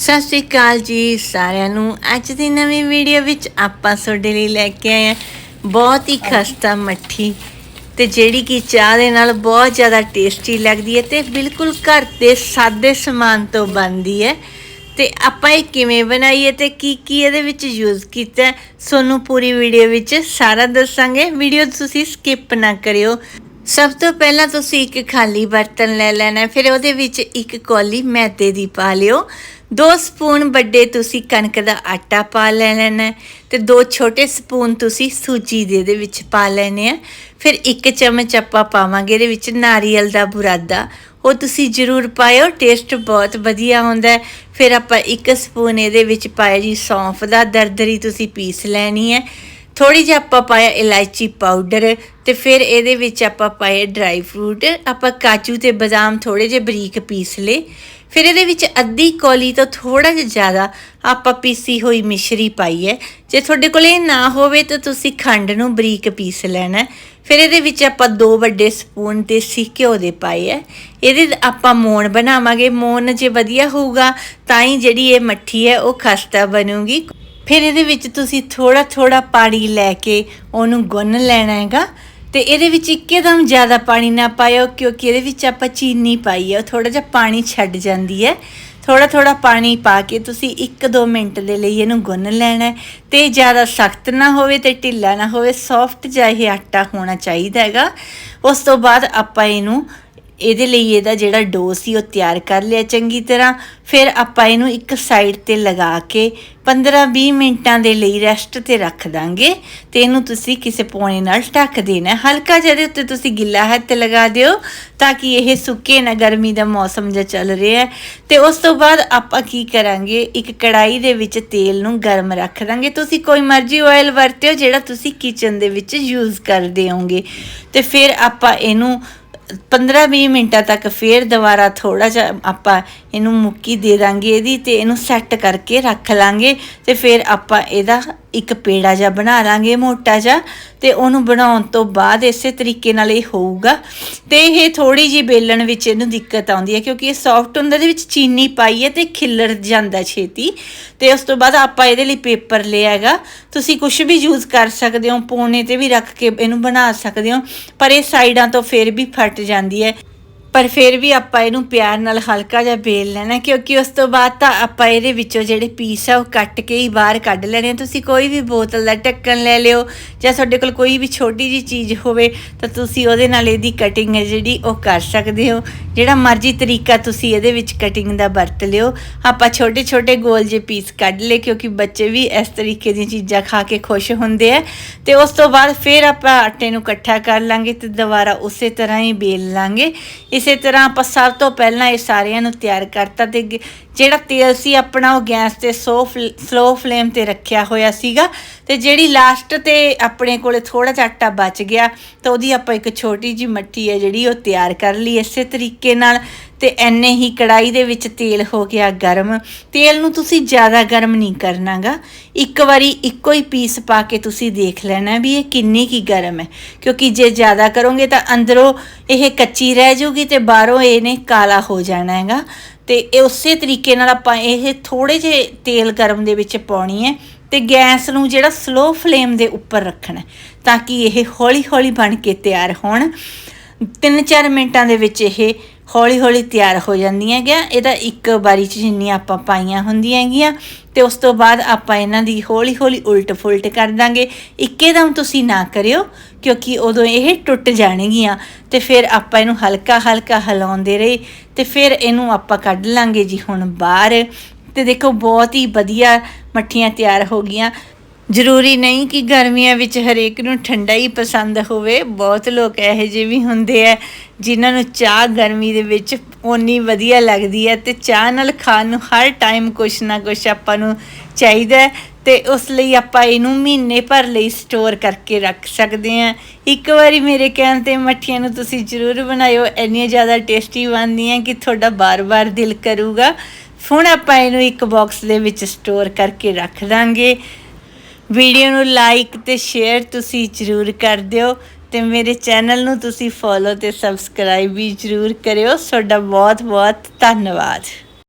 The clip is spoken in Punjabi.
ਸਤਿ ਸ਼੍ਰੀ ਅਕਾਲ ਜੀ ਸਾਰਿਆਂ ਨੂੰ। ਅੱਜ ਦੀ ਨਵੀਂ ਵੀਡੀਓ ਵਿੱਚ ਆਪਾਂ ਤੁਹਾਡੇ ਲਈ ਲੈ ਕੇ ਆਏ ਹਾਂ ਬਹੁਤ ਹੀ ਖਸਤਾ ਮੱਠੀ ਤੇ ਜਿਹੜੀ ਕਿ ਚਾਹ ਦੇ ਨਾਲ ਬਹੁਤ ਜ਼ਿਆਦਾ ਟੇਸਟੀ ਲੱਗਦੀ ਹੈ ਤੇ ਬਿਲਕੁਲ ਘਰ ਦੇ ਸਾਦੇ ਸਮਾਨ ਤੋਂ ਬਣਦੀ ਹੈ। ਤੇ ਆਪਾਂ ਇਹ ਕਿਵੇਂ ਬਣਾਈਏ ਹੈ ਤੇ ਕੀ ਕੀ ਇਹਦੇ ਵਿੱਚ ਯੂਜ਼ ਕੀਤਾ ਤੁਹਾਨੂੰ ਪੂਰੀ ਵੀਡੀਓ ਵਿੱਚ ਸਾਰਾ ਦੱਸਾਂਗੇ। ਵੀਡੀਓ ਤੁਸੀਂ ਸਕਿਪ ਨਾ ਕਰਿਓ। ਸਭ ਤੋਂ ਪਹਿਲਾਂ ਤੁਸੀਂ ਇੱਕ ਖਾਲੀ ਬਰਤਨ ਲੈ ਲੈਣਾ, ਫਿਰ ਉਹਦੇ ਵਿੱਚ ਇੱਕ ਕੌਲੀ ਮੈਦੇ ਦੀ ਪਾ ਲਿਓ। ਦੋ ਸਪੂਨ ਵੱਡੇ ਤੁਸੀਂ ਕਣਕ ਦਾ ਆਟਾ ਪਾ ਲੈ ਲੈਣਾ ਹੈ ਤੇ ਦੋ ਛੋਟੇ ਸਪੂਨ ਤੁਸੀਂ ਸੂਜੀ ਦੇ ਦੇ ਵਿੱਚ ਪਾ ਲੈਣੇ ਆ। ਫਿਰ ਇੱਕ ਚਮਚ ਆਪਾਂ ਪਾਵਾਂਗੇ ਇਹਦੇ ਵਿੱਚ ਨਾਰੀਅਲ ਦਾ ਬੁਰਾਦਾ। ਉਹ ਤੁਸੀਂ ਜ਼ਰੂਰ ਪਾਇਓ, ਟੇਸਟ ਬਹੁਤ ਵਧੀਆ ਹੁੰਦਾ ਫਿਰ ਆਪਾਂ ਇੱਕ ਸਪੂਨ ਇਹਦੇ ਵਿੱਚ ਪਾਇਆ ਜੀ ਸੌਂਫ ਦਾ, ਦਰਦਰੀ ਤੁਸੀਂ ਪੀਸ ਲੈਣੀ ਹੈ। ਥੋੜੀ ਜਿਹੀ ਆਪਾਂ ਪਾਇਆ ਇਲਾਇਚੀ ਪਾਊਡਰ ਤੇ ਫਿਰ ਇਹਦੇ ਵਿੱਚ ਆਪਾਂ ਪਾਏ ਡਰਾਈ ਫਰੂਟ ਆਪਾਂ ਕਾਜੂ ਤੇ ਬਦਾਮ ਥੋੜੇ ਜਿਹੇ ਬਰੀਕ ਪੀਸ ਲਏ। ਫਿਰ ਇਹਦੇ ਵਿੱਚ ਅੱਧੀ ਕੌਲੀ ਤੋਂ ਥੋੜਾ ਜਿਹਾ ਜ਼ਿਆਦਾ ਆਪਾਂ ਪੀਸੀ ਹੋਈ ਮਿਸ਼ਰੀ ਪਾਈ ਹੈ। ਜੇ ਤੁਹਾਡੇ ਕੋਲ ਇਹ ਨਾ ਹੋਵੇ ਤਾਂ ਤੁਸੀਂ ਖੰਡ ਨੂੰ ਬਰੀਕ ਪੀਸ ਲੈਣਾ ਫਿਰ ਇਹਦੇ ਵਿੱਚ ਆਪਾਂ ਦੋ ਵੱਡੇ ਸਪੂਨ ਦੇਸੀ ਘਿਓ ਦੇ ਪਾਏ ਹੈ। ਇਹਦੇ ਆਪਾਂ ਮੋਣ ਬਣਾਵਾਂਗੇ। ਮੋਣ ਜੇ ਵਧੀਆ ਹੋਊਗਾ ਤਾਂ ਹੀ ਜਿਹੜੀ ਇਹ ਮੱਠੀ ਹੈ ਉਹ ਖਸਤਾ ਬਣੂਗੀ। ਫਿਰ ਇਹਦੇ ਵਿੱਚ ਤੁਸੀਂ ਥੋੜਾ ਥੋੜਾ ਪਾਣੀ ਲੈ ਕੇ ਉਹਨੂੰ ਗੁੰਨ ਲੈਣਾ ਹੈਗਾ ਤੇ ਇਹਦੇ ਵਿੱਚ ਇੱਕਦਮ ਜ਼ਿਆਦਾ ਪਾਣੀ ਨਾ ਪਾਇਓ ਕਿਉਂਕਿ ਇਹਦੇ ਵਿੱਚ ਆਪਾਂ ਚੀਨੀ ਪਾਈ ਹੈ ਉਹ ਥੋੜਾ ਜਿਹਾ ਪਾਣੀ ਛੱਡ ਜਾਂਦੀ ਹੈ। ਥੋੜਾ ਥੋੜਾ ਪਾਣੀ ਪਾ ਕੇ ਤੁਸੀਂ 1-2 ਮਿੰਟ ਦੇ ਲਈ ਇਹਨੂੰ ਗੁੰਨ ਲੈਣਾ ਹੈ ਤੇ ਜ਼ਿਆਦਾ ਸਖਤ ਨਾ ਹੋਵੇ ਤੇ ਢਿੱਲਾ ਨਾ ਹੋਵੇ, ਸੌਫਟ ਜਿਹਾ ਇਹ ਆਟਾ ਹੋਣਾ ਚਾਹੀਦਾ ਹੈਗਾ। ਉਸ ਤੋਂ ਬਾਅਦ ਆਪਾਂ ਇਹਨੂੰ ਇਹਦੇ ਲਈ ਇਹਦਾ ਜਿਹੜਾ ਡੋ ਸੀ ਉਹ ਤਿਆਰ ਕਰ ਲਿਆ ਚੰਗੀ ਤਰ੍ਹਾਂ। ਫਿਰ ਆਪਾਂ ਇਹਨੂੰ ਇੱਕ ਸਾਈਡ ਤੇ ਲਗਾ ਕੇ 15-20 ਮਿੰਟਾਂ ਦੇ ਲਈ ਰੈਸਟ ਤੇ ਰੱਖ ਦਾਂਗੇ ਤੇ ਇਹਨੂੰ ਤੁਸੀਂ ਕਿਸੇ ਪੌਣੇ ਨਾਲ ਢੱਕ ਦੇਣਾ। ਹਲਕਾ ਜਿਹਾ ਇਹਦੇ ਉੱਤੇ ਤੁਸੀਂ ਗਿੱਲਾ ਹੱਥ ਲਗਾ ਦਿਓ ਤਾਂ ਕਿ ਇਹ ਸੁੱਕੇ ਨਾ ਗਰਮੀ ਦਾ ਮੌਸਮ ਜਿਹਾ ਚੱਲ ਰਿਹਾ ਹੈ। ਤੇ ਉਸ ਤੋਂ ਬਾਅਦ ਆਪਾਂ ਕੀ ਕਰਾਂਗੇ? ਇੱਕ ਕੜਾਈ ਦੇ ਵਿੱਚ ਤੇਲ ਨੂੰ ਗਰਮ ਰੱਖ ਦਾਂਗੇ। ਤੁਸੀਂ ਕੋਈ ਮਰਜ਼ੀ ਆਇਲ ਵਰਤਿਓ, ਜਿਹੜਾ ਤੁਸੀਂ ਕਿਚਨ ਦੇ ਵਿੱਚ ਯੂਜ਼ ਕਰਦੇ ਹੋਗੇ ਤੇ ਫਿਰ ਆਪਾਂ ਇਹਨੂੰ 15-20 ਮਿੰਟਾਂ ਤੱਕ ਫੇਰ ਦੁਬਾਰਾ ਥੋੜਾ ਜਿਹਾ ਆਪਾਂ ਇਹਨੂੰ ਮੁੱਕੀ ਦੇ ਦਾਂਗੇ ਇਹਦੀ ਤੇ ਇਹਨੂੰ ਸੈੱਟ ਕਰਕੇ ਰੱਖ ਲਾਂਗੇ ਤੇ ਫਿਰ ਆਪਾਂ ਇਹਦਾ ਇੱਕ ਪੇੜਾ ਜਿਹਾ ਬਣਾ ਲਾਂਗੇ ਮੋਟਾ ਜਿਹਾ ਤੇ ਉਹਨੂੰ ਬਣਾਉਣ ਤੋਂ ਬਾਅਦ ਇਸੇ ਤਰੀਕੇ ਨਾਲ ਇਹ ਹੋਊਗਾ ਤੇ ਇਹ ਥੋੜੀ ਜੀ ਬੇਲਣ ਵਿੱਚ ਇਹਨੂੰ ਦਿੱਕਤ ਆਉਂਦੀ ਹੈ ਕਿਉਂਕਿ ਇਹ ਸੌਫਟ ਹੁੰਦਾ ਦੇ ਵਿੱਚ ਚੀਨੀ ਪਾਈ ਹੈ ਤੇ ਖਿੱਲਰ ਜਾਂਦਾ ਛੇਤੀ ਤੇ ਉਸ ਤੋਂ ਬਾਅਦ ਆਪਾਂ ਇਹਦੇ ਲਈ ਪੇਪਰ ਲਿਆ ਹੈਗਾ। ਤੁਸੀਂ ਕੁਝ ਵੀ ਯੂਜ਼ ਕਰ ਸਕਦੇ ਹੋ ਪੋਨੇ ਤੇ ਵੀ ਰੱਖ ਕੇ ਇਹਨੂੰ ਬਣਾ ਸਕਦੇ ਹੋ, ਪਰ ਇਹ ਸਾਈਡਾਂ ਤੋਂ ਫਿਰ ਵੀ ਫਟ ਜਾਂਦੀ ਹੈ। ਪਰ ਫਿਰ ਵੀ ਆਪਾਂ ਇਹਨੂੰ ਪਿਆਰ ਨਾਲ ਹਲਕਾ ਜਿਹਾ ਬੇਲ ਲੈਣਾ, ਕਿਉਂਕਿ ਉਸ ਤੋਂ ਬਾਅਦ ਤਾਂ ਆਪਾਂ ਇਹਦੇ ਵਿੱਚੋਂ ਜਿਹੜੇ ਪੀਸ ਆ ਉਹ ਕੱਟ ਕੇ ਹੀ ਬਾਹਰ ਕੱਢ ਲੈਣੇ ਤੁਸੀਂ ਕੋਈ ਵੀ ਬੋਤਲ ਦਾ ਢੱਕਣ ਲੈ ਲਿਓ ਜਾਂ ਤੁਹਾਡੇ ਕੋਲ ਕੋਈ ਵੀ ਛੋਟੀ ਜੀ ਚੀਜ਼ ਹੋਵੇ, ਤਾਂ ਤੁਸੀਂ ਉਹਦੇ ਨਾਲ ਇਹਦੀ ਕਟਿੰਗ ਹੈ ਜਿਹੜੀ ਉਹ ਕਰ ਸਕਦੇ ਹੋ। ਜਿਹੜਾ ਮਰਜ਼ੀ ਤਰੀਕਾ ਤੁਸੀਂ ਇਹਦੇ ਵਿੱਚ ਕਟਿੰਗ ਦਾ ਵਰਤ ਲਿਓ। ਆਪਾਂ ਛੋਟੇ ਛੋਟੇ ਗੋਲ ਜੇ ਪੀਸ ਕੱਢ ਲਏ, ਕਿਉਂਕਿ ਬੱਚੇ ਵੀ ਇਸ ਤਰੀਕੇ ਦੀਆਂ ਚੀਜ਼ਾਂ ਖਾ ਕੇ ਖੁਸ਼ ਹੁੰਦੇ ਆ। ਤੇ ਉਸ ਤੋਂ ਬਾਅਦ ਫਿਰ ਆਪਾਂ ਆਟੇ ਨੂੰ ਇਕੱਠਾ ਕਰ ਲਾਂਗੇ ਤੇ ਦੁਬਾਰਾ ਉਸੇ ਤਰ੍ਹਾਂ ਹੀ ਬੇਲ ਲਾਂਗੇ। ਇਸੇ ਤਰ੍ਹਾਂ ਆਪਾਂ ਸਭ ਤੋਂ ਪਹਿਲਾਂ ਇਹ ਸਾਰਿਆਂ ਨੂੰ ਤਿਆਰ ਕਰਤਾ ਤੇ ਜਿਹੜਾ ਤੇਲ ਸੀ ਆਪਣਾ ਉਹ ਗੈਸ ਤੇ ਸੋ ਸਲੋ ਫਲੇਮ ਤੇ ਰੱਖਿਆ ਹੋਇਆ ਸੀਗਾ ਤੇ ਜਿਹੜੀ ਲਾਸਟ ਤੇ ਆਪਣੇ ਕੋਲੇ ਥੋੜਾ ਜਿਹਾ ਆਟਾ ਬਚ ਗਿਆ ਤਾਂ ਉਹਦੀ ਆਪਾਂ ਇੱਕ ਛੋਟੀ ਜੀ ਮੱਠੀ ਹੈ ਜਿਹੜੀ ਉਹ ਤਿਆਰ ਕਰ ਲਈ ਇਸੇ ਤਰੀਕੇ ਨਾਲ ਤੇ ਐਨੇ ਹੀ ਕੜਾਈ ਦੇ ਵਿੱਚ ਤੇਲ ਹੋ ਗਿਆ ਗਰਮ। ਤੇਲ ਨੂੰ ਤੁਸੀਂ ਜ਼ਿਆਦਾ ਗਰਮ ਨਹੀਂ ਕਰਨਾਗਾ। ਇੱਕ ਵਾਰੀ ਇੱਕੋ ਹੀ ਪੀਸ ਪਾ ਕੇ ਤੁਸੀਂ ਦੇਖ ਲੈਣਾ ਵੀ ਇਹ ਕਿੰਨੀ ਕੀ ਗਰਮ ਹੈ। ਕਿਉਂਕਿ ਜੇ ਜ਼ਿਆਦਾ ਕਰੋਗੇ ਤਾਂ ਅੰਦਰੋਂ ਇਹ ਕੱਚੀ ਰਹਿ ਜਾਊਗੀ ਤੇ ਬਾਹਰੋਂ ਇਹਨੇ ਕਾਲਾ ਹੋ ਜਾਣਾ ਹੈਗਾ। ਤੇ ਇਹ ਉਸੇ ਤਰੀਕੇ ਨਾਲ ਆਪਾਂ ਇਹ ਥੋੜੇ ਜਿਹੇ ਤੇਲ ਗਰਮ ਦੇ ਵਿੱਚ ਪਾਉਣੀ ਹੈ ਤੇ ਗੈਸ ਨੂੰ ਜਿਹੜਾ ਸਲੋ ਫਲੇਮ ਦੇ ਉੱਪਰ ਰੱਖਣਾ ਤਾਂ ਕਿ ਇਹ ਹੌਲੀ ਹੌਲੀ ਬਣ ਕੇ ਤਿਆਰ ਹੋਣ। 3-4 ਮਿੰਟਾਂ ਦੇ ਵਿੱਚ ਇਹ ਹੌਲੀ ਹੌਲੀ ਤਿਆਰ ਹੋ ਜਾਂਦੀਆਂ ਗਿਆ। ਇਹਦਾ ਇੱਕ ਵਾਰੀ ਚ ਜਿੰਨੀਆਂ ਆਪਾਂ ਪਾਈਆਂ ਹੁੰਦੀਆਂ ਹੈਗੀਆਂ ਤੇ ਉਸ ਤੋਂ ਬਾਅਦ ਆਪਾਂ ਇਹਨਾਂ ਦੀ ਹੌਲੀ ਹੌਲੀ ਉਲਟ ਫੁਲਟ ਕਰ ਦਾਂਗੇ। ਇੱਕੇਦਮ ਤੁਸੀਂ ਨਾ ਕਰਿਓ, ਕਿਉਂਕਿ ਉਦੋਂ ਇਹ ਟੁੱਟ ਜਾਣਗੀਆਂ ਤੇ ਫਿਰ ਆਪਾਂ ਇਹਨੂੰ ਹਲਕਾ ਹਲਕਾ ਹਿਲਾਉਂਦੇ ਰਹੇ ਤੇ ਫਿਰ ਇਹਨੂੰ ਆਪਾਂ ਕੱਢ ਲਾਂਗੇ ਜੀ ਹੁਣ ਬਾਹਰ। ਤੇ ਦੇਖੋ, ਬਹੁਤ ਹੀ ਵਧੀਆ ਮੱਠੀਆਂ ਤਿਆਰ ਹੋ ਗਈਆਂ। ਜ਼ਰੂਰੀ ਨਹੀਂ ਕਿ ਗਰਮੀਆਂ ਵਿੱਚ ਹਰੇਕ ਨੂੰ ਠੰਡਾ ਹੀ ਪਸੰਦ ਹੋਵੇ, ਬਹੁਤ ਲੋਕ ਇਹੋ ਜਿਹੇ ਵੀ ਹੁੰਦੇ ਆ ਜਿਨ੍ਹਾਂ ਨੂੰ ਚਾਹ ਗਰਮੀ ਦੇ ਵਿੱਚ ਓਨੀ ਵਧੀਆ ਲੱਗਦੀ ਹੈ ਤੇ ਚਾਹ ਨਾਲ ਖਾਣ ਨੂੰ ਹਰ ਟਾਈਮ ਕੁਛ ਨਾ ਕੁਛ ਆਪਾਂ ਨੂੰ ਚਾਹੀਦਾ ਹੈ ਤੇ ਉਸ ਲਈ ਆਪਾਂ ਇਹਨੂੰ ਮਹੀਨੇ ਭਰ ਲਈ ਸਟੋਰ ਕਰਕੇ ਰੱਖ ਸਕਦੇ ਹਾਂ। ਇੱਕ ਵਾਰੀ ਮੇਰੇ ਕਹਿਣ ਤੇ ਮੱਠੀਆਂ ਨੂੰ ਤੁਸੀਂ ਜ਼ਰੂਰ ਬਣਾਇਓ, ਇੰਨੀਆਂ ਜ਼ਿਆਦਾ ਟੇਸਟੀ ਬਣਦੀਆਂ ਕਿ ਤੁਹਾਡਾ ਬਾਰ-ਬਾਰ ਦਿਲ ਕਰੂਗਾ। ਹੁਣ ਆਪਾਂ ਇਹਨੂੰ ਇੱਕ ਬਾਕਸ ਦੇ ਵਿੱਚ ਸਟੋਰ ਕਰਕੇ ਰੱਖ ਦਾਂਗੇ। ਵੀਡੀਓ ਨੂੰ ਲਾਈਕ ਤੇ ਸ਼ੇਅਰ ਤੁਸੀਂ ਜ਼ਰੂਰ ਕਰ ਦਿਓ ਤੇ ਮੇਰੇ ਚੈਨਲ ਨੂੰ ਤੁਸੀਂ ਫੋਲੋ ਤੇ ਸਬਸਕ੍ਰਾਈਬ ਵੀ ਜ਼ਰੂਰ ਕਰਿਓ। ਤੁਹਾਡਾ ਬਹੁਤ ਬਹੁਤ ਧੰਨਵਾਦ।